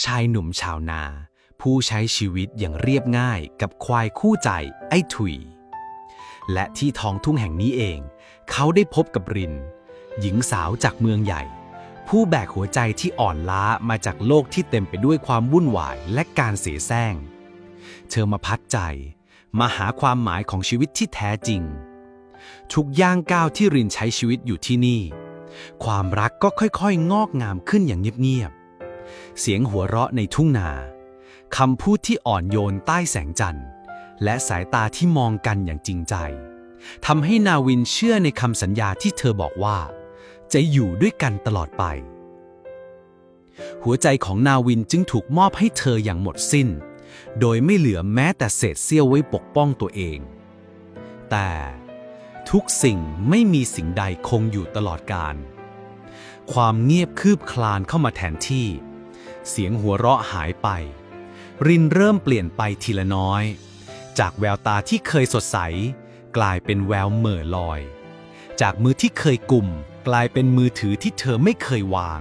ชายหนุ่มชาวนา ผู้ใช้ชีวิตอย่างเรียบง่ายกับควายคู่ใจไอ้ถุย และที่ท้องทุ่งแห่งนี้เอง เขาได้พบกับริน หญิงสาวจากเมืองใหญ่ ผู้แบกหัวใจที่อ่อนล้ามาจากโลกที่เต็มไปด้วยความวุ่นวายและการเสียแซงเธอมาพัดใจ มาหาความหมายของชีวิตที่แท้จริง ทุกย่างก้าวที่รินใช้ชีวิตอยู่ที่นี่ ความรักก็ค่อยๆ งอกงามขึ้นอย่างเงียบๆ เสียงหัวเราะในทุ่งนาคำพูดที่อ่อนโยนใต้แสงจันทร์ และสายตาที่มองกันอย่างจริงใจทำให้นาวินเชื่อในคำสัญญาที่เธอบอกว่า จะอยู่ด้วยกันตลอดไป หัวใจของนาวินจึงถูกมอบให้เธออย่างหมดสิ้น โดยไม่เหลือแม้แต่เศษเสี้ยวไว้ปกป้องตัวเอง แต่ทุกสิ่งไม่มีสิ่งใดคงอยู่ตลอดกาลความเงียบคืบคลานเข้ามาแทนที่ เสียงหัวเราะหายไป รินเริ่มเปลี่ยนไปทีละน้อย จากแววตาที่เคยสดใส กลายเป็นแววเหม่อลอย จากมือที่เคยกลุ่ม กลายเป็นมือถือที่เธอไม่เคยวาง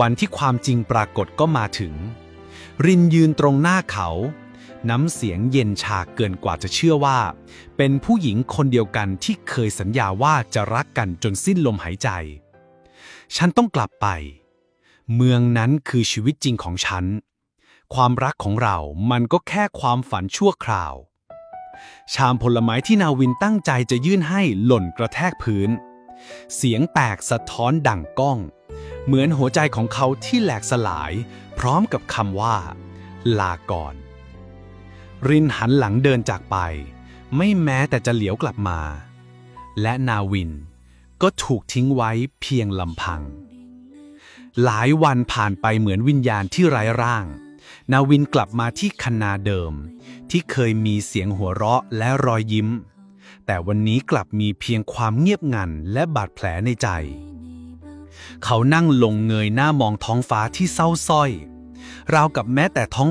วันที่ความจริงปรากฏก็มาถึง รินยืนตรงหน้าเขา น้ำเสียงเย็นชาเกินกว่าจะเชื่อว่า เป็นผู้หญิงคนเดียวกันที่เคยสัญญาว่าจะรักกันจนสิ้นลมหายใจ ฉันต้องกลับไป เมืองนั้นคือชีวิตจริงของฉัน ความรักของเรามันก็แค่ความฝันชั่วคราว ชามผลไม้ที่นาวินตั้งใจจะยื่นให้หล่นกระแทกพื้น เสียงแตกสะท้อนดังก้อง เหมือนหัวใจของเขาที่แหลกสลาย พร้อมกับคำว่า ลาก่อน รินหันหลังเดินจากไป ไม่แม้แต่จะเหลียวกลับมา และนาวินก็ถูกทิ้งไว้เพียงลำพัง หลายวันผ่านไปเหมือนวิญญาณที่ไร้ร่าง นาวินกลับมาที่คันนาเดิม ที่เคยมีเสียงหัวเราะและรอยยิ้ม แต่วันนี้กลับมีเพียงความเงียบงันและบาดแผลในใจ เขานั่งลงเงยหน้ามองท้องฟ้าที่เศร้าส้อย ราวกับแม้แต่ท้อง